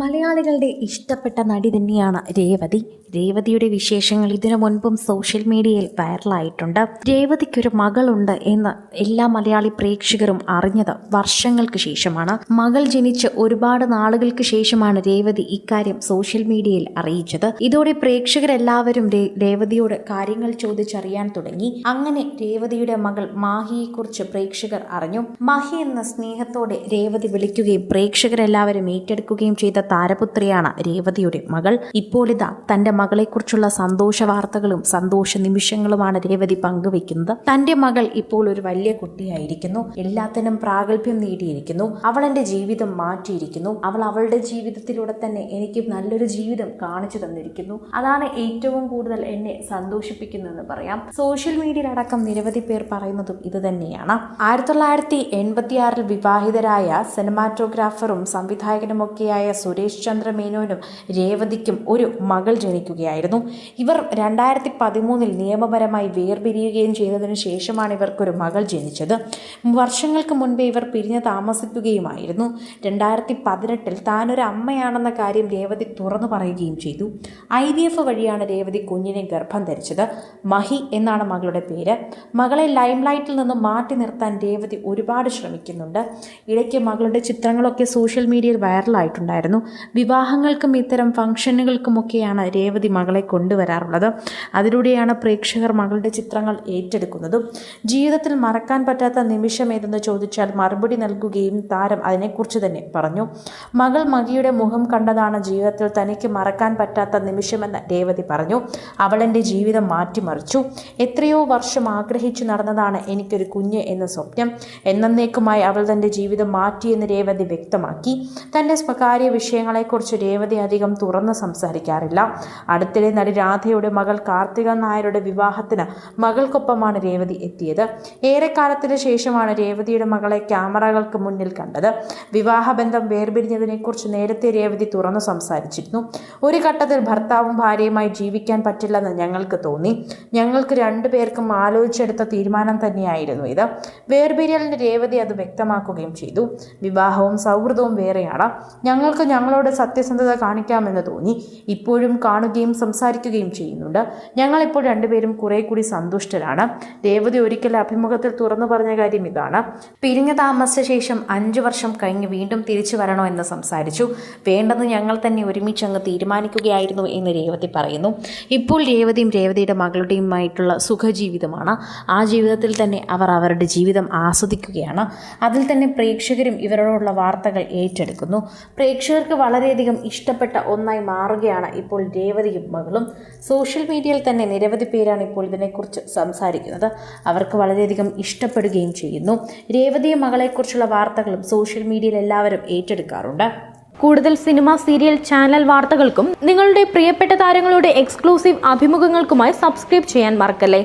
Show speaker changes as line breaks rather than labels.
മലയാളികളുടെ ഇഷ്ടപ്പെട്ട നടി തന്നെയാണ് രേവതി. രേവതിയുടെ വിശേഷങ്ങൾ ഇതിനു മുൻപും സോഷ്യൽ മീഡിയയിൽ വൈറലായിട്ടുണ്ട്. രേവതിക്കൊരു മകളുണ്ട് എന്ന് എല്ലാ മലയാളി പ്രേക്ഷകരും അറിഞ്ഞത് വർഷങ്ങൾക്ക് ശേഷമാണ്. മകൾ ജനിച്ച് ഒരുപാട് നാളുകൾക്ക് ശേഷമാണ് രേവതി ഇക്കാര്യം സോഷ്യൽ മീഡിയയിൽ അറിയിച്ചത്. ഇതോടെ പ്രേക്ഷകരെല്ലാവരും രേവതിയോട് കാര്യങ്ങൾ ചോദിച്ചറിയാൻ തുടങ്ങി. അങ്ങനെ രേവതിയുടെ മകൾ മാഹിയെക്കുറിച്ച് പ്രേക്ഷകർ അറിഞ്ഞു. മാഹി എന്ന സ്നേഹത്തോടെ രേവതി വിളിക്കുകയും പ്രേക്ഷകരെല്ലാവരും ഏറ്റെടുക്കുകയും ചെയ്ത താരപുത്രിയാണ് രേവതിയുടെ മകൾ. ഇപ്പോൾ ഇതാ തന്റെ മകളെക്കുറിച്ചുള്ള സന്തോഷ വാർത്തകളും സന്തോഷ നിമിഷങ്ങളുമാണ് രേവതി പങ്കുവെക്കുന്നത് തന്റെ മകൾ ഇപ്പോൾ ഒരു വലിയ കുട്ടിയായിരിക്കുന്നു. എല്ലാത്തിനും പ്രാഗൽഭ്യം നേടിയിരിക്കുന്നു. അവൾ എന്റെ ജീവിതം മാറ്റിയിരിക്കുന്നു. അവൾ അവളുടെ ജീവിതത്തിലൂടെ തന്നെ എനിക്ക് നല്ലൊരു ജീവിതം കാണിച്ചു തന്നിരിക്കുന്നു. അതാണ് ഏറ്റവും കൂടുതൽ എന്നെ സന്തോഷിപ്പിക്കുന്നതെന്ന് പറയാം. സോഷ്യൽ മീഡിയയിലടക്കം നിരവധി പേർ പറയുന്നതും ഇത് തന്നെയാണ്. ആയിരത്തി തൊള്ളായിരത്തി എൺപത്തിയാറിൽ വിവാഹിതരായ സിനിമാറ്റോഗ്രാഫറും സംവിധായകനുമൊക്കെയായ സുരേഷ് ചന്ദ്ര മേനോനും രേവതിക്കും ഒരു മകൾ ജനിക്കുകയായിരുന്നു. ഇവർ രണ്ടായിരത്തി പതിമൂന്നിൽ നിയമപരമായി വേർപിരിയുകയും ചെയ്തതിനു ശേഷമാണ് ഇവർക്കൊരു മകൾ ജനിച്ചത്. വർഷങ്ങൾക്ക് മുൻപേ ഇവർ പിരിഞ്ഞ് താമസിക്കുകയുമായിരുന്നു. രണ്ടായിരത്തി പതിനെട്ടിൽ താനൊരു അമ്മയാണെന്ന കാര്യം രേവതി തുറന്നു പറയുകയും ചെയ്തു. ഐ വി എഫ് വഴിയാണ് രേവതി കുഞ്ഞിനെ ഗർഭം ധരിച്ചത്. മഹി എന്നാണ് മകളുടെ പേര്. മകളെ ലൈംലൈറ്റിൽ നിന്ന് മാറ്റി നിർത്താൻ രേവതി ഒരുപാട് ശ്രമിക്കുന്നുണ്ട്. ഇടയ്ക്ക് മകളുടെ ചിത്രങ്ങളൊക്കെ സോഷ്യൽ മീഡിയയിൽ വൈറലായിട്ടുണ്ടായിരുന്നു. വിവാഹങ്ങൾക്കും ഇത്തരം ഫംഗ്ഷനുകൾക്കുമൊക്കെയാണ് രേവതി മകളെ കൊണ്ടുവരാറുള്ളത്. അതിലൂടെയാണ് പ്രേക്ഷകർ മകളുടെ ചിത്രങ്ങൾ ഏറ്റെടുക്കുന്നതും. ജീവിതത്തിൽ മറക്കാൻ പറ്റാത്ത നിമിഷം ഏതെന്ന് ചോദിച്ചാൽ മറുപടി നൽകുകയും താരം അതിനെക്കുറിച്ച് തന്നെ പറഞ്ഞു. മകൾ മകിയുടെ മുഖം കണ്ടതാണ് ജീവിതത്തിൽ തനിക്ക് മറക്കാൻ പറ്റാത്ത നിമിഷമെന്ന് രേവതി പറഞ്ഞു. അവൾ എന്റെ ജീവിതം മാറ്റിമറിച്ചു. എത്രയോ വർഷം ആഗ്രഹിച്ചു നടന്നതാണ് എനിക്കൊരു കുഞ്ഞ് എന്ന സ്വപ്നം. എന്നേക്കുമായി അവൾ തന്റെ ജീവിതം മാറ്റിയെന്ന് രേവതി വ്യക്തമാക്കി. തന്റെ സ്വകാര്യ വിഷയങ്ങളെക്കുറിച്ച് രേവതി അധികം തുറന്ന് സംസാരിക്കാറില്ല. അടുത്തിടെ നടി രാധയുടെ മകൾ കാർത്തിക നായരുടെ വിവാഹത്തിന് മകൾക്കൊപ്പമാണ് രേവതി എത്തിയത്. ഏറെക്കാലത്തിന് ശേഷമാണ് രേവതിയുടെ മകളെ ക്യാമറകൾക്ക് മുന്നിൽ കണ്ടത്. വിവാഹബന്ധം വേർപിരിഞ്ഞതിനെക്കുറിച്ച് നേരത്തെ രേവതി തുറന്നു സംസാരിച്ചിരുന്നു. ഒരു ഘട്ടത്തിൽ ഭർത്താവും ഭാര്യയുമായി ജീവിക്കാൻ പറ്റില്ലെന്ന് ഞങ്ങൾക്ക് തോന്നി. ഞങ്ങൾക്ക് രണ്ടുപേർക്കും ആലോചിച്ചെടുത്ത തീരുമാനം തന്നെയായിരുന്നു ഇത്. വേർപിരിയലിന് രേവതി അത് വ്യക്തമാക്കുകയും ചെയ്തു. വിവാഹവും സൗഹൃദവും വേറെയാണ്. ഞങ്ങൾക്ക് ഞങ്ങളോട് സത്യസന്ധത കാണിക്കാമെന്ന് തോന്നി. ഇപ്പോഴും കാണുകയും സംസാരിക്കുകയും ചെയ്യുന്നുണ്ട്. ഞങ്ങളിപ്പോൾ രണ്ടുപേരും കുറെ കൂടി സന്തുഷ്ടരാണ്. രേവതി ഒരിക്കൽ അഭിമുഖത്തിൽ തുറന്നു പറഞ്ഞ കാര്യം ഇതാണ്. പിരിഞ്ഞ താമസ ശേഷം അഞ്ചു വർഷം കഴിഞ്ഞ് വീണ്ടും തിരിച്ചു വരണോ എന്ന് സംസാരിച്ചു. വേണ്ടെന്ന് ഞങ്ങൾ തന്നെ ഒരുമിച്ച് അങ്ങ് തീരുമാനിക്കുകയായിരുന്നു എന്ന് രേവതി പറയുന്നു. ഇപ്പോൾ രേവതിയും രേവതിയുടെ മകളുടെയുമായിട്ടുള്ള സുഖജീവിതമാണ്. ആ ജീവിതത്തിൽ തന്നെ അവർ അവരുടെ ജീവിതം ആസ്വദിക്കുകയാണ്. അതിൽ തന്നെ പ്രേക്ഷകരും ഇവരോടുള്ള വാർത്തകൾ ഏറ്റെടുക്കുന്നു. പ്രേക്ഷകർക്ക് വളരെയധികം ഇഷ്ടപ്പെട്ട ഒന്നായി മാറുകയാണ് ഇപ്പോൾ രേവതിയും മകളും. സോഷ്യൽ മീഡിയയിൽ തന്നെ നിരവധി പേരാണ് ഇപ്പോൾ ഇതിനെക്കുറിച്ച് സംസാരിക്കുന്നത്. അവർക്ക് വളരെയധികം ഇഷ്ടപ്പെടുകയും ചെയ്യുന്നു. രേവതിയും മകളെക്കുറിച്ചുള്ള വാർത്തകളും സോഷ്യൽ മീഡിയയിൽ എല്ലാവരും ഏറ്റെടുക്കാറുണ്ട്.
കൂടുതൽ സിനിമ സീരിയൽ ചാനൽ വാർത്തകൾക്കും നിങ്ങളുടെ പ്രിയപ്പെട്ട താരങ്ങളുടെ എക്സ്ക്ലൂസീവ് അഭിമുഖങ്ങൾക്കുമായി സബ്സ്ക്രൈബ് ചെയ്യാൻ മറക്കല്ലേ?